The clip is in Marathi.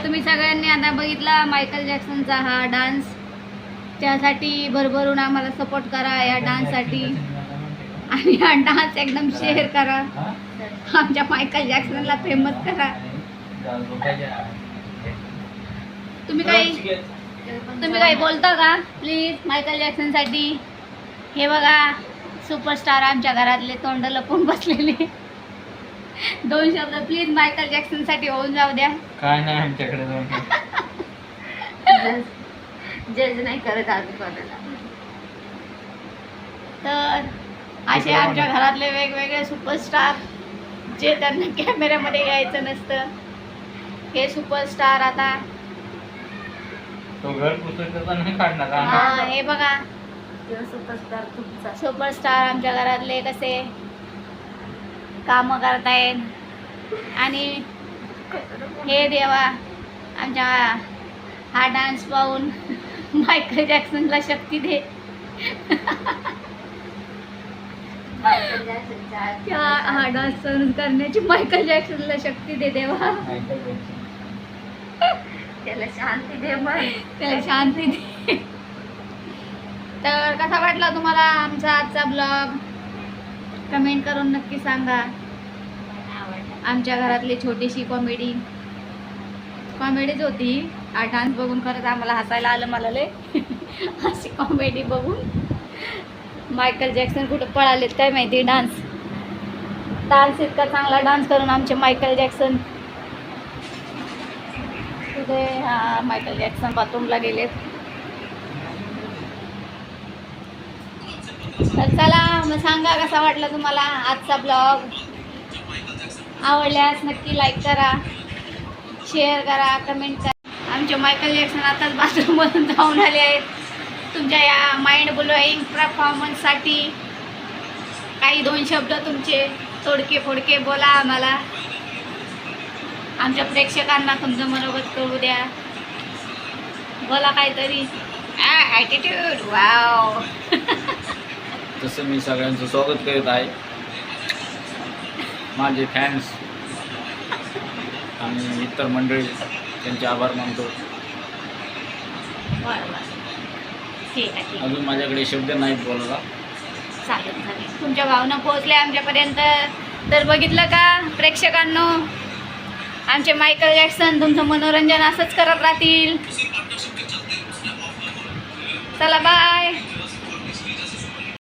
तर तुम्ही सगळ्यांनी आता बघितला मायकल जॅक्सनचा हा डान्स त्यासाठी भरभरून आम्हाला सपोर्ट करा या डान्ससाठी आणि हा डान्स एकदम शेअर करा. आमच्या मायकल जॅक्सनला फेमस करा. तुम्ही काही तुम्ही काही बोलता का? प्लीज मायकल जॅक्सनसाठी हे बघा सुपरस्टार आमच्या घरातले तोंड लपून बसलेले. दोन शब्द प्लीज मायकल जॅक्सनसाठी होऊन जाऊ द्या. काय नाही आमच्याकडे जज नाही करत आम्ही कोणाला. तर असे आमच्या घरातले वेगवेगळे सुपरस्टार जे त्यांना कॅमेऱ्यामध्ये यायचं नसतं. हे सुपरस्टार आता तो घर पुस्तकाचा नाही काढणार हा, बघा. सुपरस्टार तुमचा. सुपरस्टार आमच्या घरातले कसे? कामं करतायत. आणि हे देवा आमच्या हा डान्स पाहून मायकल जॅक्सनला शक्ती दे. हा डान्स करण्याची मायकल जॅक्सनला शक्ती दे देवा. त्याला शांती दे मग. त्याला शांती दे. तर कसा वाटला तुम्हाला आमचा आजचा ब्लॉग कमेंट करून नक्की सांगा. आमच्या घरातली छोटीशी कॉमेडी कॉमेडीच होती. हा डान्स बघून खरंच आम्हाला हसायला आलं मला लय अशी कॉमेडी बघून. मायकल जॅक्सन कुठं पळालेत काय माहिती डान्स डान्स इतका चांगला डान्स करून आमचे मायकल जॅक्सन कुठे? हा मायकल जॅक्सन बाथरूमला गेलेत. तर चला मग सांग. कसा वाटला तुम्हाला आजचा ब्लॉग. आवडल्यास नक्की लाईक करा शेअर करा कमेंट करा. आमचे मायकल जॅक्सन आताच बाथरूममधून जाऊन आले आहेत. तुमच्या या माइंड ब्लोईंग परफॉर्मन्ससाठी काही दोन शब्द तुमचे. तोडके फोडके बोला आम्हाला. आमच्या प्रेक्षकांना तुमचं मनोगत करू द्या. बोला काहीतरी. ॲटिट्यूड वाव तसं मी सगळ्यांचं स्वागत करीत आहे. माझे फॅन्स आणि इतर मंडळी त्यांचे आभार मानतो. अजून माझ्याकडे शब्द नाहीत बोलायला. चालेल चालेल. तुमच्या भावना पोहोचल्या आमच्यापर्यंत. तर बघितलं का प्रेक्षकांनो? आमचे मायकल जॅक्सन तुमचं मनोरंजन असंच करत राहतील. चला बाय